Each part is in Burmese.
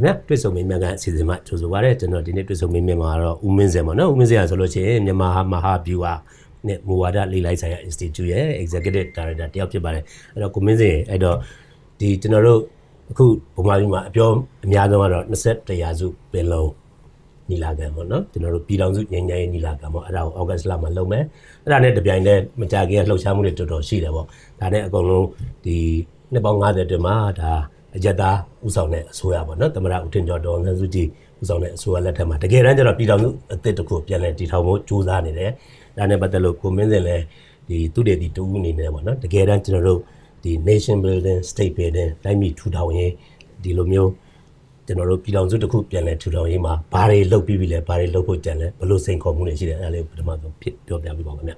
ခင်ဗျာတွေ့ဆုံမေးမြန်းကအစီအစဉ်မှာကြိုဆိုပါရစေကျွန်တော်ဒီနေ့တွေ့ဆုံမေးမြန်းမှာတော့ဦးမင်းစင်ပါနော်ဦးမင်းစင်ကဆိုလို့ရှိရင်မြန်မာမဟာဗျူဟာနဲ့မူဝါဒလေးလိုက်ဆိုင်ရာ Institute ရဲ့ Executive Director တယောက်ဖြစ်ပါတယ်အဲ့တော့ကိုမင်းစင်အဲ့တော့ဒီကျွန်တော်တို့အခုဗမာပြည်မှာအပြောအများဆုံးကတော့21ရာစုပင်လုံးညီလာခံပေါ့နော်ကျွန်တော်တို့ပြည်ထောင်စုငြိမ်းချမ်းရေးညီလာခံပေါ့အဲ့ဒါကိုဩဂတ်လမှာလုပ်မယ်အဲ့ဒါနဲ့တပြိုင်တည်းမကြခင်ကလှုပ်ရှားမှုတွေတော်တော်ရှိတယ်ပေါ့ဒါနဲ့အကုန်လုံးဒီနှစ်ပေါင်း90အတွင်းမှာဒါ အကြက်သားဥဆောင်တဲ့အစိုးရပေါ့နော်သမရဦးထင်ကျော်တော်ဆန်းစုကြည်ဥဆောင်တဲ့အစိုးရလက်ထက်မှာတကယ်တမ်းကျတော့ပြည်ထောင်စုအသစ်တစ်ခုပြန်လည်တည်ထောင်ဖို့ကြိုးစားနေတယ်ဒါနဲ့ပတ်သက်လို့ကိုမင်းစင်လည်းဒီသူတွေဒီတူဦးအနေနဲ့ပေါ့နော်တကယ်တမ်းကျွန်တော်တို့ဒီ nation building state building တိုင်းပြည်ထူထောင်ရေးဒီလိုမျိုးကျွန်တော်တို့ပြည်ထောင်စုတစ်ခုပြန်လည်ထူထောင်ရေးမှာဘာတွေလုပ်ပြီးပြီလဲဘာတွေလုပ်ဖို့ကြံလဲဘယ်လိုစိန်ခေါ်မှုတွေရှိတယ်အဲ့ဒါလေးကိုပထမဆုံးဖြစ်ပြောပြပြပါဦးခင်ဗျ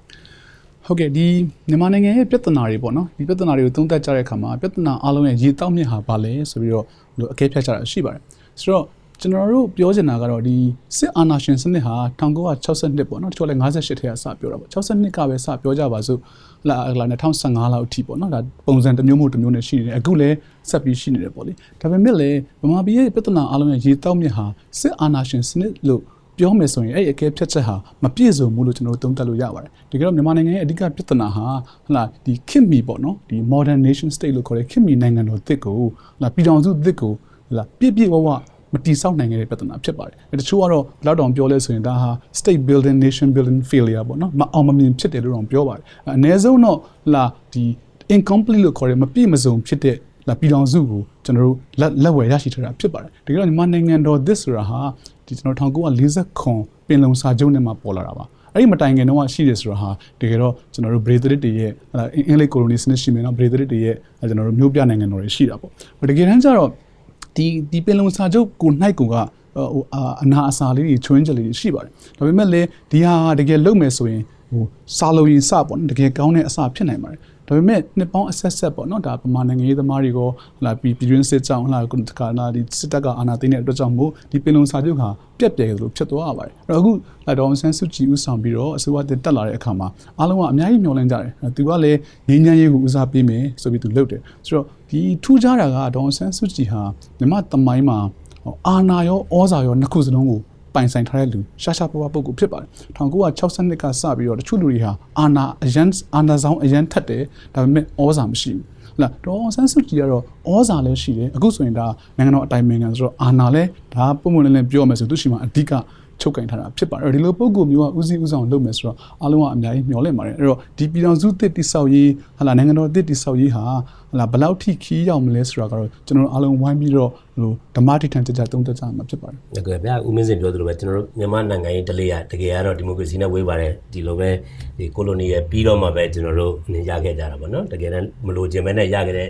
ဟုတ်ကဲ့ဒီမြန်မာနိုင်ငံရဲ့ပြဿနာတွေပေါ့နော်ဒီပြဿနာတွေကိုသုံးသပ်ကြတဲ့အခါမှာပြဿနာအလုံးရဲ့ရေတောက်မြစ်ဟာဘာလဲဆိုပြီးတော့ဘလို့အကဲဖြတ်ကြတာရှိပါတယ်ဆိုတော့ကျွန်တော်တို့ပြောချင်တာကတော့ဒီစစ်အာဏာရှင်စနစ်ဟာ1962ပေါ့နော်တချို့လည်း58ထဲကစပြောတာပေါ့62ကပဲစပြောကြပါစို့လာလာ2015လောက်အထိပေါ့နော်ဒါပုံစံတစ်မျိုးမျိုးတစ်မျိုးနဲ့ရှိနေတယ်အခုလည်းဆက်ပြီးရှိနေတယ်ပေါ့လေဒါပေမဲ့လည်းဗမာပြည်ရဲ့ပြဿနာအလုံးရဲ့ရေတောက်မြစ်ဟာစစ်အာဏာရှင်စနစ်လို့ ပြောမယ်ဆိုရင်အဲ့ဒီအကဲဖြတ်ချက်ဟာမပြည့်စုံဘူးလို့ကျွန်တော်တို့သုံးသပ်လို့ရပါတယ်တကယ်တော့မြန်မာနိုင်ငံရဲ့အဓိကပြဿနာဟာဟလာဒီခင်မီပေါ့နော်ဒီ modern nation state လို့ခေါ်တဲ့ခင်မီနိုင်ငံတော်တစ်ကိုဟလာပြည်ထောင်စုတစ်ကိုဟလာပြည့်ပြည့်ဝဝမတိဆောက်နိုင်ခဲ့တဲ့ပြဿနာဖြစ်ပါတယ်။တချို့ကတော့ဘယ်တော့တောင်ပြောလဲဆိုရင်ဒါဟာ state building nation building failure ပေါ့နော်မအောင်မမြင်ဖြစ်တယ်လို့တော့ပြောပါတယ်။အနည်းဆုံးတော့လာဒီ incomplete လို့ခေါ်တဲ့မပြည့်မစုံဖြစ်တဲ့ လာပြည်တော်စုကိုကျွန်တော်တို့လက်လက်ဝယ်ရရှိထားတာဖြစ်ပါတယ်။တကယ်တော့မြန်မာနိုင်ငံတော် this ဆိုတာဟာဒီကျွန်တော်1940ခွန်ပင်လုံစာချုပ်နဲ့မှပေါ်လာတာပါ။အဲ့ဒီမတိုင်ခင်တော့ရှိတယ်ဆိုတာဟာတကယ်တော့ကျွန်တော်တို့ Brazil တွေရဲ့အင်္ဂလိပ်ကိုလိုနီစနစ်ရှိမယ်နော် Brazil တွေရဲ့ကျွန်တော်တို့မျိုးပြနိုင်ငံတော်တွေရှိတာပေါ့။တကယ်တမ်းကျတော့ဒီဒီပင်လုံစာချုပ်ကို၌ကိုကဟိုအနာအစာလေးတွေချွင်းချက်လေးတွေရှိပါတယ်ဒါပေမဲ့လည်းဒီဟာတကယ်လုပ်မယ်ဆိုရင်ဟိုစာလုံးရင်စပေါ့နော်တကယ်ကောင်းတဲ့အစာဖြစ်နိုင်ပါတယ် ဒါပေမဲ့နှစ်ပေါင်းအဆက်ဆက်ပေါ့နော်ဒါပမာနိုင်ငံရေးသမားတွေကဟလာပြည်ပြည်တွင်းစစ်ကြောင်းဟလာကုတကာနာဒီစစ်တပ်ကအာဏာသိမ်းတဲ့အတွက်ကြောင့်မို့ဒီပင်လုံစာချုပ်ဟာပြက်ပြဲလို့ဖြစ်သွားရပါတယ်အဲ့တော့အခုလာတော့ဆန်းစုကြည်ဦးဆောင်ပြီးတော့အစိုးရတက်တက်လာတဲ့အခါမှာအားလုံးကအများကြီးမျှော်လင့်ကြတယ်သူကလည်းငြိမ်းချမ်းရေးကိုဦးစားပေးမယ်ဆိုပြီးသူလုပ်တယ်ဆိုတော့ဒီထူးခြားတာကဒေါန်ဆန်းစုကြည်ဟာမြမတမိုင်းမှာအာနာရောဩဇာရောနှစ်ခုစလုံးကို ပိုင်ဆိုင်ထားတဲ့လူရှာရှာပွားပွားပုဂ္ဂိုလ်ဖြစ်ပါတယ်1962ကစပြီးတော့တချို့လူတွေဟာအာနာအရန်အာနာဆောင်အရန်ထက်တယ်ဒါပေမဲ့ဩဇာမရှိဘူးဟုတ်လားဒေါ်ဆန်းစုကြည်ကတော့ဩဇာလည်းရှိတယ်အခုဆိုရင်ဒါနိုင်ငံတော်အတိုင်ပင်ခံဆိုတော့အာနာလည်းဒါပုံမှန်လည်းပြောမယ်ဆိုသူရှိမှအဓိက ချုပ်ကင်ထားတာဖြစ်ပါတယ်ဒီလိုပုံကူမျိုးကဦးစီးဦးဆောင်လုပ်မယ်ဆိုတော့အားလုံးကအများကြီးမျှော်လင့်ပါတယ်အဲ့တော့ဒီပြည်တော်စုတစ်တိဆောက်ရေးဟာလာနိုင်ငံတော်တစ်တိဆောက်ရေးဟာဟာလာဘယ်လောက်ထိခီးရောက်မလဲဆိုတာကတော့ကျွန်တော်အားလုံးဝိုင်းပြီးတော့ဟိုဓမ္မတိထန်ကြကြသုံးသပ်ကြမှာဖြစ်ပါတယ်တကယ်ဗျာဦးမင်းစင်ပြောသလိုပဲကျွန်တော်တို့မြန်မာနိုင်ငံရေးတလေးရတကယ်ကတော့ဒီမိုကရေစီနဲ့ဝေးပါတယ်ဒီလိုပဲဒီကိုလိုနီရဲ့ပြီးတော့မှပဲကျွန်တော်တို့နေရခဲ့ကြတာပေါ့နော်တကယ်တမ်းမလို့ခြင်းပဲနဲ့ရခဲ့တဲ့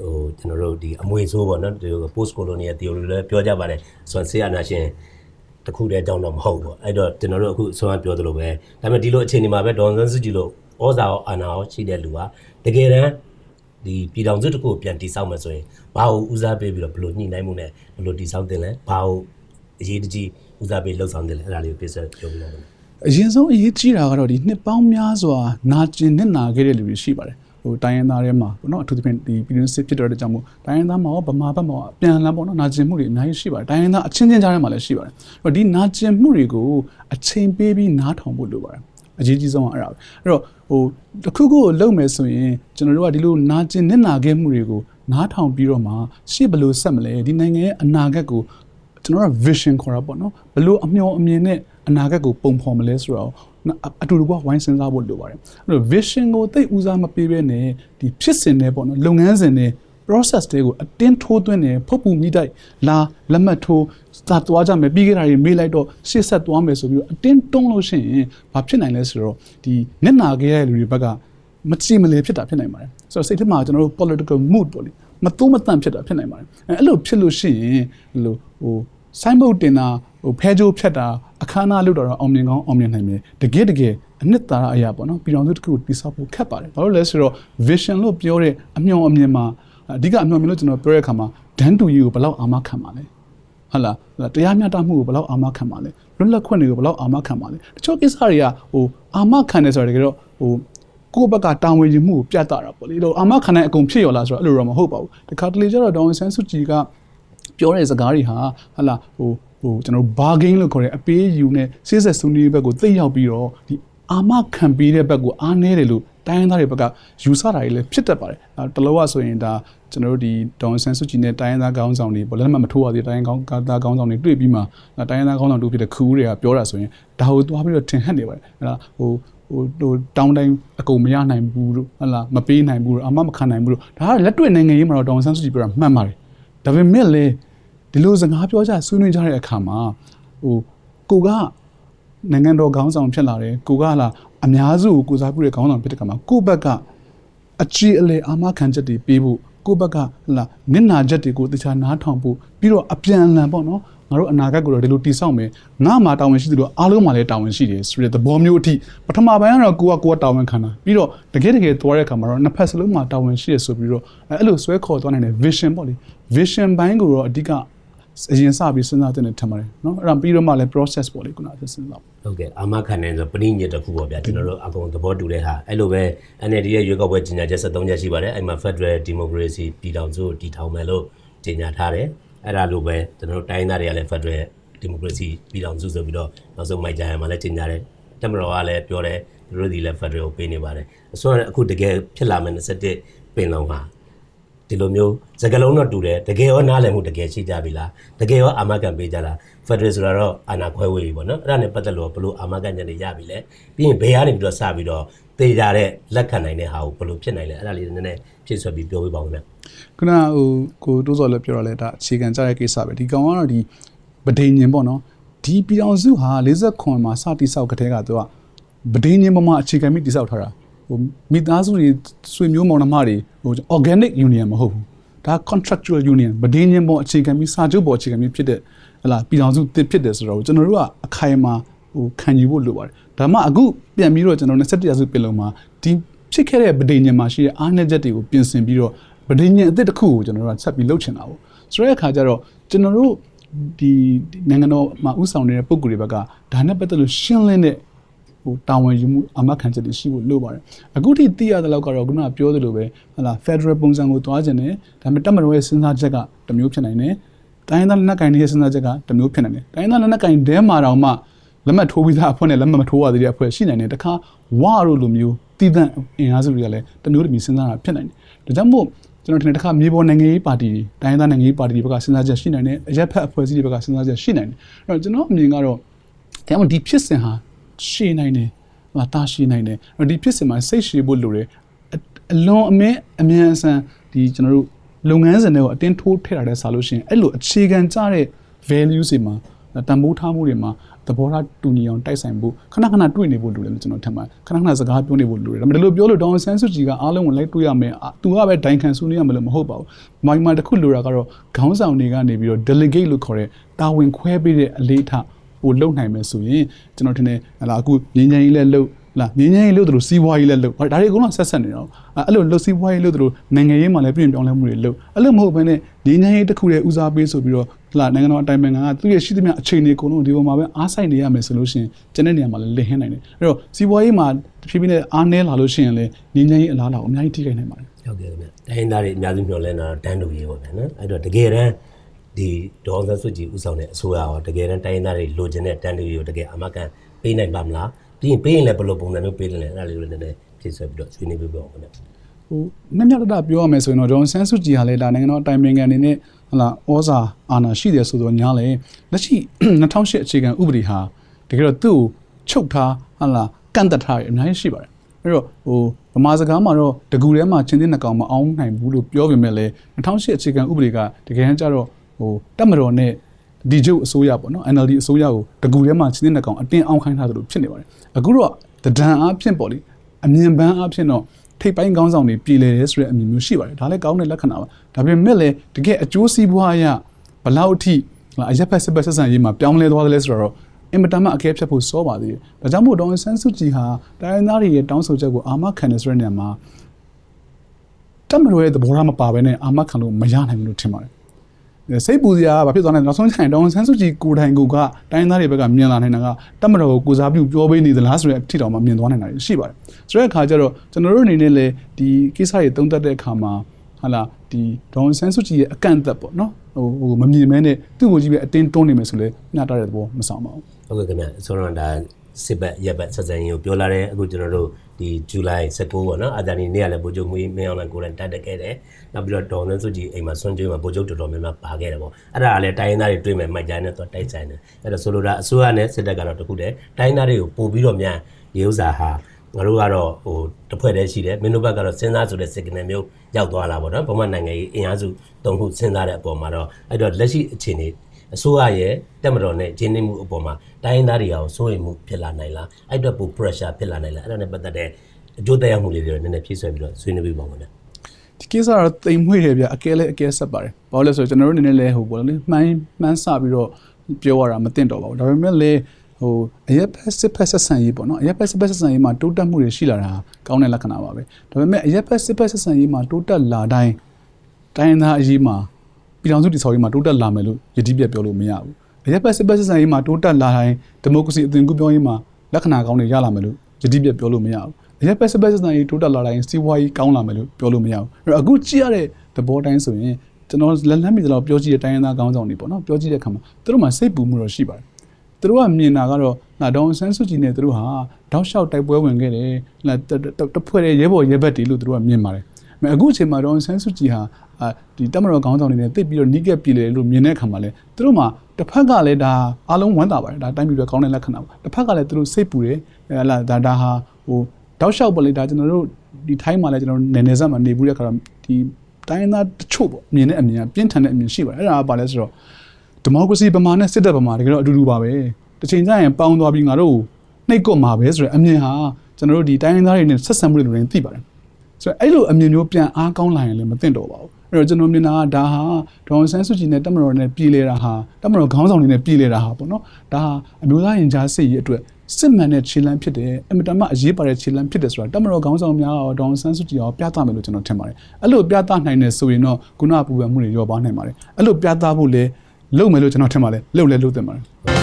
ဟိုကျွန်တော်တို့ဒီအမွေဆိုးပေါ့နော်ဒီ post colonial theory လည်းပြောကြပါတယ်ဆိုတော့ဆေးအနာရှင် တခုတည်းတောင်းတော့မဟုတ်ဘူးအဲ့တော့ကျွန်တော်တို့အခုဆွမ်းပြောသလိုပဲဒါပေမဲ့ဒီလိုအခြေအနေမှာပဲဒေါန်ဆန်းစုကြည်လို့ဩဇာရောအာဏာရောရှိတဲ့လူကတကယ်တမ်းဒီပြည်တော်စုတစ်ခုကိုပြန်တည်ဆောက်မယ်ဆိုရင်ဘာကိုဦးစားပေးပြီးတော့ဘယ်လိုညှိနှိုင်းမှုနဲ့ဘယ်လိုတည်ဆောက်တင်လဲဘာကိုအရေးတကြီးဦးစားပေးလှုပ်ဆောင်တင်လဲအဲ့ဒါလေးကိုပြဆက်ပြောပြလိုက်ပါမယ်အရင်ဆုံးအရေးကြီးတာကတော့ဒီနှစ်ပေါင်းများစွာနာကျင်နဲ့နာခဲ့တဲ့လူတွေရှိပါတယ် ဟိုတိုင်းရင်းသားတွေမှာပေါ့နော်အထူးသဖြင့်ဒီပြည်တွင်းစစ်ဖြစ်တော့တဲ့ကြောင့်မို့တိုင်းရင်းသားမှာရောဗမာဘက်မှာရောပြန်လာပေါ့နော်နာကျင်မှုတွေအများကြီးရှိပါတယ်တိုင်းရင်းသားအချင်းချင်းကြားထဲမှာလည်းရှိပါတယ်အဲ့တော့ဒီနာကျင်မှုတွေကိုအချိန်ပေးပြီးနားထောင်ဖို့လိုပါတယ်အရေးကြီးဆုံးကအဲ့ဒါပဲအဲ့တော့ဟိုတစ်ခုခုကိုလုပ်မယ်ဆိုရင်ကျွန်တော်တို့ကဒီလိုနာကျင်နဲ့နာခဲ့မှုတွေကိုနားထောင်ပြီးတော့မှရှေ့ဘယ်လိုဆက်မလဲဒီနိုင်ငံရဲ့အနာဂတ်ကိုကျွန်တော်တို့ vision ခေါ်တာပေါ့နော်ဘယ်လိုအမျှော်အမြင်နဲ့အနာဂတ်ကိုပုံဖော်မလဲဆိုတော့ အတူတူကဝိုင်းစဉ်းစားဖို့လိုပါတယ်အဲ့တော့ vision ကိုသိဦးစားမပေးဘဲနဲ့ဒီဖြစ်စဉ်တွေပေါ့နော်လုပ်ငန်းစဉ်တွေ process တွေကိုအတင်းထိုးသွင်းတယ်ဖုတ်ပူမိတိုက်လာလက်မှတ်ထိုးစသွားကြမယ်ပြီးခဲ့တာတွေမေးလိုက်တော့ရှေ့ဆက်သွားမယ်ဆိုပြီးတော့အတင်းတွန်းလို့ရှိရင်ဘာဖြစ်နိုင်လဲဆိုတော့ဒီမျက်နာခဲ့တဲ့လူတွေဘက်ကမကြည့်မလဲဖြစ်တာဖြစ်နိုင်ပါတယ်ဆိုတော့စိတ်ထဲမှာကျွန်တော်တို့ political mood ပေါ့လေမသုံးမတန့်ဖြစ်တာဖြစ်နိုင်ပါတယ်အဲအဲ့လိုဖြစ်လို့ရှိရင်အဲ့လိုဟိုဆိုင်းဘုတ်တင်တာ ဟိုဖဲကြိုးဖြတ်တာအခမ်းအနားလုပ်တာတော့အောင်မြင်ကောင်းအောင်မြင်နိုင်မယ်တကယ်တကယ်အနှစ်သာရအရာပေါ့နော်ပြည်တော်စုတစ်ခုကိုတိဆောက်ဖို့ခက်ပါတယ်ဘာလို့လဲဆိုတော့ vision လို့ပြောတဲ့အမျှော်အမြင်မှာအဓိကအမျှော်မြင်လို့ကျွန်တော်ပြောတဲ့အခါမှာဒန်းတူကြီးကိုဘယ်လောက်အာမခံပါလဲဟုတ်လားတရားမျှတမှုကိုဘယ်လောက်အာမခံပါလဲလွတ်လပ်ခွင့်တွေကိုဘယ်လောက်အာမခံပါလဲတချို့ကိစ္စတွေကဟိုအာမခံတယ်ဆိုတော့တကယ်တော့ဟိုကိုယ့်ဘက်ကတာဝန်ယူမှုကိုပြတ်တာတာပေါ့လေတော့အာမခံတဲ့အကုန်ဖြစ်ရောလားဆိုတော့အဲ့လိုတော့မဟုတ်ပါဘူးတခါတလေကျတော့ဒေါန်ဆန်းစုကြည်ကပြောတဲ့စကားတွေဟာဟလာဟို ဟိုကျွန်တော်တို့ bargain လို့ခေါ်တဲ့အပေးယူနဲ့စေးဆက်ဆွနေဘက်ကိုသိရောက်ပြီးတော့ဒီအာမခံပေးတဲ့ဘက်ကိုအားနည်းတယ်လို့တိုင်းရင်းသားတွေဘက်ကယူဆတာတွေလည်းဖြစ်တတ်ပါတယ်အဲတလောကဆိုရင်ဒါကျွန်တော်တို့ဒီဒေါန်ဆန်စုကြည်နဲ့တိုင်းရင်းသားခေါင်းဆောင်တွေဘောလည်းမထိုးရသေးတိုင်းရင်းကောင်းသားခေါင်းဆောင်တွေတွေ့ပြီးမှတိုင်းရင်းသားခေါင်းဆောင်တို့ဖြစ်တဲ့ခူးတွေကပြောတာဆိုရင်ဒါကိုသွားပြီးတော့ထင်ဟပ်နေပါတယ်အဲဒါဟိုဟိုဟိုတောင်းတိုင်းအကုန်မရနိုင်ဘူးလို့ဟလာမပေးနိုင်ဘူးလို့အမမခံနိုင်ဘူးလို့ဒါကလက်တွေ့နိုင်ငံရေးမှာတော့ဒေါန်ဆန်စုကြည်ပြောတာမှန်ပါတယ်ဒါပေမဲ့လည်း ဒီလိုစကားပြောကြဆွေးနွေးကြတဲ့အခါမှာဟိုကိုကနိုင်ငံတော်ခေါင်းဆောင်ဖြစ်လာတယ်ကိုကလာအများစုကိုကိုစားပြုတဲ့ခေါင်းဆောင်ဖြစ်တဲ့ကမှာကိုယ့်ဘက်ကအချီအလေအာမခံချက်တွေပေးဖို့ကိုယ့်ဘက်ကလာနစ်နာချက်တွေကိုတခြားနားထောင်ဖို့ပြီးတော့အပြန်အလှန်ပေါ့နော်ငါတို့အနာဂတ်ကိုတော့ဒီလိုတည်ဆောက်မယ်ငါမှာတာဝန်ရှိသလိုအားလုံးမှာလည်းတာဝန်ရှိတယ်ဆိုတဲ့သဘောမျိုးအထိပထမပိုင်းကတော့ကိုကကိုကတာဝန်ခံတာပြီးတော့တကယ်တကယ်သွားတဲ့အခါမှာတော့နှစ်ဖက်စလုံးမှာတာဝန်ရှိရဆိုပြီးတော့အဲ့လိုဆွဲခေါ်သွားနိုင်တဲ့ vision ပေါ့လေ vision ဘိုင်းကိုတော့အဓိက အရင်စပြီးစဉ်းစားတဲ့ထင်ပါတယ်နော်အဲ့ဒါပြီးတော့မှလည်း process ပေါ့လေခုနကစဉ်းစားဟုတ်ကဲ့အာမခံနိုင်ဆိုပရိညတ်တစ်ခုပေါ့ဗျာကျွန်တော်တို့အကုန်သဘောတူတဲ့ဟာအဲ့လိုပဲ NLD ရဲ့ရွေးကောက်ပွဲကြီးညာချက်73ချက်ရှိပါတယ်အဲ့မှာ Federal Democracy ပြည်ထောင်စုတည်ထောင်မယ်လို့ကြီးညာထားတယ်အဲ့ဒါလိုပဲကျွန်တော်တို့တိုင်းသားတွေကလည်း Federal Democracy ပြည်ထောင်စုဆိုပြီးတော့နောက်ဆုံးမိုက်ကြရမှာလည်းကြီးညာတယ်တက်မတော်ကလည်းပြောတယ်သူတို့ဒီလည်း Federal ကိုပေးနေပါတယ်အစွမ်းအခုတကယ်ဖြစ်လာမယ်21ပင်လုံးဟာ ဒီလိုမျိုးစကလုံးတော့တူတယ်တကယ်ရောနားလည်မှုတကယ်ရှိကြပြီလားတကယ်ရောအာမခံပေးကြလားဖက်ဒရယ်ဆိုတော့အာနာခွဲဝေးပြီပေါ့နော်အဲ့ဒါနဲ့ပတ်သက်လို့ဘလို့အာမခံချက်တွေရပြီလဲပြီးရင်ဘယ်ကနေပြီးတော့စပြီးတော့တေးကြတဲ့လက်ခံနိုင်တဲ့ဟာကိုဘလို့ဖြစ်နိုင်လဲအဲ့ဒါလေးနည်းနည်းဖြည့်ဆွက်ပြီးပြောပြပါဦးခင်ဗျခုနဟိုကိုတိုးစော်လည်းပြောရလဲဒါအခြေခံကြတဲ့ကိစ္စပဲဒီကောင်ကတော့ဒီဗဒိန်ညင်ပေါ့နော်ဒီပြည်အောင်စုဟာ49မှာစတိဆောက်ကတဲ့ကသူကဗဒိန်ညင်ပေါ်မှာအခြေခံပြီးတိဆောက်ထားတာ ဟိုမိသားစုတွေဆွေမျိုးမောင်နှမတွေဟို organic union မဟုတ်ဘူးဒါ contractual union ဗဒိန်ညင်ပေါ်အခြေခံပြီးစာချုပ်ပေါ်အခြေခံပြီးဖြစ်တဲ့ဟလာပြည်အောင်စုတစ်ဖြစ်တယ်ဆိုတော့ကျွန်တော်တို့ကအခိုင်အမာဟိုခံယူဖို့လိုပါတယ်ဒါမှအခုပြန်ပြီးတော့ကျွန်တော်21ရာစုပြည်လုံးမှာဒီဖြစ်ခဲ့တဲ့ဗဒိန်ညင်မှာရှိတဲ့အားနည်းချက်တွေကိုပြင်ဆင်ပြီးတော့ဗဒိညင်အသစ်တစ်ခုကိုကျွန်တော်တို့ကဆက်ပြီးလုပ်ချင်တာပေါ့ဆိုတဲ့အခါကျတော့ကျွန်တော်တို့ဒီနိုင်ငံတော်မှာဥဆောင်နေတဲ့ပုံကူတွေဘက်ကဒါနဲ့ပတ်သက်လို့ရှင်းလင်းတဲ့ ဟိုတာဝန်ယူမှုအမခံချက်တွေရှိဖို့လိုပါတယ်အခုထိသိရတဲ့လောက်ကတော့ခုနကပြောသလိုပဲဟလာ Federal ပုံစံကိုသွားခြင်းနဲ့ဒါပေမဲ့တက်မတော်ရဲ့စဉ်းစားချက်ကတစ်မျိုးဖြစ်နိုင်တယ်တိုင်းသားလက်နက်ကင်ရဲ့စဉ်းစားချက်ကတစ်မျိုးဖြစ်နိုင်တယ်တိုင်းသားလက်နက်ကင်တဲမှာတော့မှလက်မှတ်ထိုးပြီးသားအဖွဲ့နဲ့လက်မှတ်မထိုးရသေးတဲ့အဖွဲ့ရှိနိုင်တယ်တခါဝါတို့လိုမျိုးတည်တဲ့အင်အားစုတွေကလည်းတမျိုးတစ်မျိုးစဉ်းစားတာဖြစ်နိုင်တယ်ဒါကြောင့်မို့ကျွန်တော်ထင်တယ်တခါမြေပေါ်နိုင်ငံရေးပါတီတွေတိုင်းသားနိုင်ငံရေးပါတီတွေဘက်ကစဉ်းစားချက်ရှိနိုင်တယ်အရက်ဖက်အဖွဲ့အစည်းတွေဘက်ကစဉ်းစားချက်ရှိနိုင်တယ်အဲ့တော့ကျွန်တော်အမြင်ကတော့ဒါမှမဟုတ်ဒီဖြစ်စဉ်ဟာ ရှည်နိုင်တယ်ဟာတာရှည်နိုင်တယ်အဲ့တော့ဒီဖြစ်စဉ်မှာစိတ်ရှည်ဖို့လိုတယ်အအလွန်အမင်းအမြန်အဆန်ဒီကျွန်တော်တို့လုပ်ငန်းစဉ်တွေကိုအတင်းထိုးထည့်တာတဲ့ဆိုလို့ရှိရင်အဲ့လိုအခြေခံကြတဲ့ value တွေမှာတန်ဖိုးထားမှုတွေမှာသဘောထားတူညီအောင်တိုက်ဆိုင်ဖို့ခဏခဏတွေ့နေဖို့လိုတယ်လို့ကျွန်တော်ထင်ပါတယ်ခဏခဏစကားပြောနေဖို့လိုတယ်ဒါပေမဲ့ဒီလိုပြောလို့ဒေါအောင်ဆန်းစုကြည်ကအားလုံးကိုလိုက်တွေ့ရမယ်အာသူကပဲဒိုင်ခံဆွေးနွေးရမယ်လို့မဟုတ်ပါဘူးမိုင်းမာတစ်ခုလိုတာကတော့ခေါင်းဆောင်တွေကနေပြီးတော့ delegate လို့ခေါ်တဲ့တာဝန်ခွဲပေးတဲ့အလေးထား ကိုလုံနိုင်မယ်ဆိုရင်ကျွန်တော်ထင်တယ်ဟလာအခုငင်းငင်းကြီးလည်းလုံလာငင်းငင်းကြီးလို့တို့စီးပွားကြီးလည်းလုံဒါတွေအကုန်လုံးဆက်ဆက်နေတော့အဲ့လိုလှုပ်စီးပွားကြီးလို့တို့နိုင်ငံရေးမှာလည်းပြင်ပြောင်းလဲမှုတွေလုံအဲ့လိုမဟုတ်ဘဲနဲ့ငင်းငင်းကြီးတစ်ခုရဲ့ဦးစားပေးဆိုပြီးတော့လာနိုင်ငံတော်အတိုင်ပင်ခံကသူ့ရဲ့ရှိသမျှအချိန်တွေအကုန်လုံးဒီပေါ်မှာပဲအားဆိုင်နေရမယ်ဆိုလို့ရှိရင်ကျန်တဲ့နေရာမှာလည်းလင်ဟင်းနိုင်တယ်အဲ့တော့စီးပွားရေးမှာတဖြည်းဖြည်းနဲ့အားနည်းလာလို့ရှိရင်လည်းငင်းငင်းကြီးအလားအလာအများကြီးထိခိုက်နိုင်ပါတယ်ဟုတ်ကဲ့ခင်ဗျတိုင်းသားတွေအများစုမျှော်လင့်တာတန်းတူရေးပေါ့ဗျာနော်အဲ့တော့တကယ်တမ်း ဒီဒေါအောင်ဆန်းစုကြည်ဦးဆောင်တဲ့အစိုးရရောတကယ်တမ်းတိုင်းသားတွေလိုချင်တဲ့တန်းတူရေးကိုတကယ်အာမခံပေးနိုင်ပါမလားပြီးရင်ပေးရင်လည်းဘယ်လိုပုံစံမျိုးပေးတယ်လဲအဲ့ဒါလေးကိုလည်းနည်းနည်းဖြည့်ဆွဲပြီးတော့ဆွေးနွေးပြပါဦးခင်ဗျဟိုမြတ်မြတ်တတပြောရမယ်ဆိုရင်တော့ဒေါန်ဆန်းစုကြည်ဟာလည်းဒါနိုင်ငံတော်အတိုင်ပင်ခံအနေနဲ့ဟလာဩဇာအာဏာရှိတယ်ဆိုတော့ညားလေလက်ရှိ2008အခြေခံဥပဒေဟာတကယ်တော့သူ့ကိုချုပ်ထားဟလာကန့်သက်ထားရအများကြီးရှိပါတယ်အဲ့တော့ဟိုဗမာစကားမှာတော့တကူထဲမှာချင်းတဲ့နှကောင်မအောင်နိုင်ဘူးလို့ပြောပေမဲ့လည်း2008အခြေခံဥပဒေကတကယ်တမ်းကျတော့ ဟိုတက်မတော်နဲ့ဒီကျုပ်အစိုးရပေါ့နော် NLD အစိုးရကိုတကူထဲမှာချင်းတဲ့နှကောင်အတင်းအောင်ခိုင်းထားသလိုဖြစ်နေပါတယ်အခုတော့တဒံအားဖြင့်ပေါ့လေအမြင်ပန်းအားဖြင့်တော့ထိပ်ပိုင်းကောင်းဆောင်တွေပြည်လဲတယ်ဆိုတဲ့အမြင်မျိုးရှိပါတယ်ဒါလည်းကောင်းတဲ့လက္ခဏာပါဒါပေမဲ့လည်းတကယ်အကျိုးစီးပွားအရဘလောက်အထိအရက်ဖက်စစ်ဖက်ဆက်ဆံရေးမှာပြောင်းလဲသွားတယ်လဲဆိုတော့အင်မတန်မှအကဲဖြတ်ဖို့စောပါသေးတယ်ဒါကြောင့်မို့ဒေါန်ဆန်းစုကြည်ဟာတိုင်းရင်းသားတွေရဲ့တောင်းဆိုချက်ကိုအာမခံတယ်ဆိုတဲ့နေရာမှာတမတော်ရဲ့သဘောထားမပါဘဲနဲ့အာမခံလို့မရနိုင်ဘူးလို့ထင်ပါတယ် စိတ်ပူစရာကဘာဖြစ်သွားလဲနောက်ဆုံးချိန်ဒေါန်ဆန်းစုကြည်ကိုယ်တိုင်ကိုကတိုင်းသားတွေဘက်ကမြင်လာနိုင်တာကတမတော်ကိုကိုစားပြုပြောပေးနေသလားဆိုတဲ့အထိတောင်မှမြင်သွားနိုင်တာရှိပါတယ်ဆိုတဲ့အခါကျတော့ကျွန်တော်တို့အနေနဲ့လည်းဒီကိစ္စတွေသုံးသပ်တဲ့အခါမှာဟာလာဒီဒေါန်ဆန်းစုကြည်ရဲ့အကန့်အသတ်ပေါ့နော်ဟိုဟိုမမြင်မဲနဲ့သူ့ကိုကြီးပဲအတင်းတွန်းနေမယ်ဆိုလဲညတာတဲ့သဘောမဆောင်ပါဘူးဟုတ်ကဲ့ခင်ဗျဆိုတော့ဒါ စစ်ဘက်ရက်ဘက်ဆက်ဆံရေးကိုပြောလာတယ်အခုကျွန်တော်တို့ဒီဇူလိုင်19ပေါ့နော်အာဇာနည်နေ့ကလည်းဗိုလ်ချုပ်မွေးမင်းအောင်လည်းကိုယ်တိုင်တက်တက်ခဲ့တယ်နောက်ပြီးတော့ဒေါ်နန်းစုကြည်အိမ်မှာဆွမ်းကျွေးမှာဗိုလ်ချုပ်တော်တော်များများပါခဲ့တယ်ပေါ့အဲ့ဒါကလည်းတိုင်းရင်းသားတွေတွေ့မယ်မိုက်ကြိုင်းနဲ့တော့တိုက်ဆိုင်တယ်အဲ့တော့ဆိုလိုတာအစိုးရနဲ့စစ်တပ်ကတော့တခုတည်းတိုင်းရင်းသားတွေကိုပို့ပြီးတော့မြန်ဒီဥစ္စာဟာငါတို့ကတော့ဟိုတစ်ဖွဲ့တည်းရှိတယ်မင်းတို့ဘက်ကတော့စဉ်းစားဆိုတဲ့ signal မျိုးရောက်သွားလာပေါ့နော်ဗမာနိုင်ငံရေးအင်အားစုတုံ့ခုစဉ်းစားတဲ့အပေါ်မှာတော့အဲ့တော့လက်ရှိအခြေအနေ အစိုးရရဲ့တက်မတော်နဲ့ဂျင်းနေမှုအပေါ်မှာတိုင်းရင်းသားတွေအောင်စိုးရိမ်မှုဖြစ်လာနိုင်လားအဲ့အတွက်ပို pressure ဖြစ်လာနိုင်လားအဲ့ဒါနဲ့ပတ်သက်တဲ့အကျိုးသက်ရောက်မှုလေးတွေတော့နည်းနည်းဖြည့်ဆွဲပြီးတော့ဆွေးနွေးပြပါဦးခင်ဗျာဒီကိစ္စကတော့တိမ်မွေ့တယ်ဗျအကဲလဲအကဲဆက်ပါတယ်ဘာလို့လဲဆိုတော့ကျွန်တော်တို့အနေနဲ့လဲဟိုပေါ့လေမှန်းမှန်းစပြီးတော့ပြောရတာမသိတော့ပါဘူးဒါပေမဲ့လဲဟိုအရက်ဖက်စစ်ဖက်ဆက်ဆံရေးပေါ့နော်အရက်ဖက်စစ်ဖက်ဆက်ဆံရေးမှာတိုးတက်မှုတွေရှိလာတာကောင်းတဲ့လက္ခဏာပါပဲဒါပေမဲ့အရက်ဖက်စစ်ဖက်ဆက်ဆံရေးမှာတိုးတက်လာတိုင်းတိုင်းရင်းသားအရေးမှာ ပြည်ထောင်စုတည်ဆောက်ရေးမှာတိုးတက်လာမယ်လို့ယတိပြတ်ပြောလို့မရဘူးအရက်ဖက်စစ်ဖက်ဆက်ဆံရေးမှာတိုးတက်လာတိုင်းဒီမိုကရေစီအသွင်ကူးပြောင်းရေးမှာလက္ခဏာကောင်းတွေရလာမယ်လို့ယတိပြတ်ပြောလို့မရဘူးအရက်ဖက်စစ်ဖက်ဆက်ဆံရေးတိုးတက်လာတိုင်းစီးပွားရေးကောင်းလာမယ်လို့ပြောလို့မရဘူးအဲ့တော့အခုကြည့်ရတဲ့သဘောတိုင်းဆိုရင်ကျွန်တော်လက်လန်းမိသလောက်ပြောကြည့်တဲ့တိုင်းရင်းသားကောင်းဆောင်တွေပေါ့နော်ပြောကြည့်တဲ့အခါမှာသူတို့မှာစိတ်ပူမှုတော့ရှိပါတယ်သူတို့ကမြင်တာကတော့လာဒေါန်ဆန်းစုကြည်နဲ့သူတို့ဟာတောက်လျှောက်တိုက်ပွဲဝင်ခဲ့တယ်လာတတတဖွဲ့တဲ့ရဲဘော်ရဲဘက်တွေလို့သူတို့ကမြင်ပါတယ်။အဲအခုအချိန်မှာဒေါန်ဆန်းစုကြည်ဟာအာ ဒီတမတော်ခေါင်းဆောင်တွေနဲ့တိတ်ပြီးတော့နီးကပ်ပြည်လေလို့မြင်တဲ့အခါမှာလဲသူတို့မှာတစ်ဖက်ကလည်းဒါအားလုံးဝမ်းသာပါတယ်ဒါတိုင်းပြည်တော့ကောင်းတဲ့လက္ခဏာပါတစ်ဖက်ကလည်းသူတို့စိတ်ပူတယ်အဲလာဒါဒါဟာဟိုတောက်လျှောက်ပေါ့လေဒါကျွန်တော်တို့ဒီထိုင်းမှာလည်းကျွန်တော်တို့နယ်နယ်စပ်မှာနေဘူးတဲ့ခါတော့ဒီတိုင်းရင်းသားတချို့ပေါ့မြင်တဲ့အမြင်ကပြင်းထန်တဲ့အမြင်ရှိပါတယ်အဲ့ဒါကဘာလဲဆိုတော့ဒီမိုကရေစီဗမာနဲ့စစ်တပ်ဗမာတကယ်တော့အတူတူပါပဲတစ်ချိန်ကျရင်ပေါင်းသွားပြီးငါတို့နှိတ်ကွက်မှာပဲဆိုတော့အမြင်ဟာကျွန်တော်တို့ဒီတိုင်းရင်းသားတွေနဲ့ဆက်ဆံမှုတွေလည်းသိပါတယ်ဆိုတော့အဲ့လိုအမြင်မျိုးပြန်အားကောင်းလာရင်လည်းမသင့်တော်ပါဘူး အဲ့တော့ကျွန်တော်မြင်တာကဒါဟာဒေါန်ဆန်းစုကြည်နဲ့တက်မတော်နဲ့ပြည်လဲတာဟာတက်မတော်ခေါင်းဆောင်တွေနဲ့ပြည်လဲတာဟာပေါ့နော်ဒါဟာအမျိုးသားရင်ကြားစစ်ရေးအတွက်စစ်မှန်တဲ့ခြေလှမ်းဖြစ်တယ်အင်မတန်မှအရေးပါတဲ့ခြေလှမ်းဖြစ်တယ်ဆိုတာတက်မတော်ခေါင်းဆောင်များရောဒေါန်ဆန်းစုကြည်ရောပြသမယ်လို့ကျွန်တော်ထင်ပါတယ်အဲ့လိုပြသနိုင်တယ်ဆိုရင်တော့ခုနကပူပန်မှုတွေရောပါနိုင်ပါတယ်အဲ့လိုပြသဖို့လေလုပ်မယ်လို့ကျွန်တော်ထင်ပါတယ်လုပ်လဲလုပ်သင့်ပါတယ်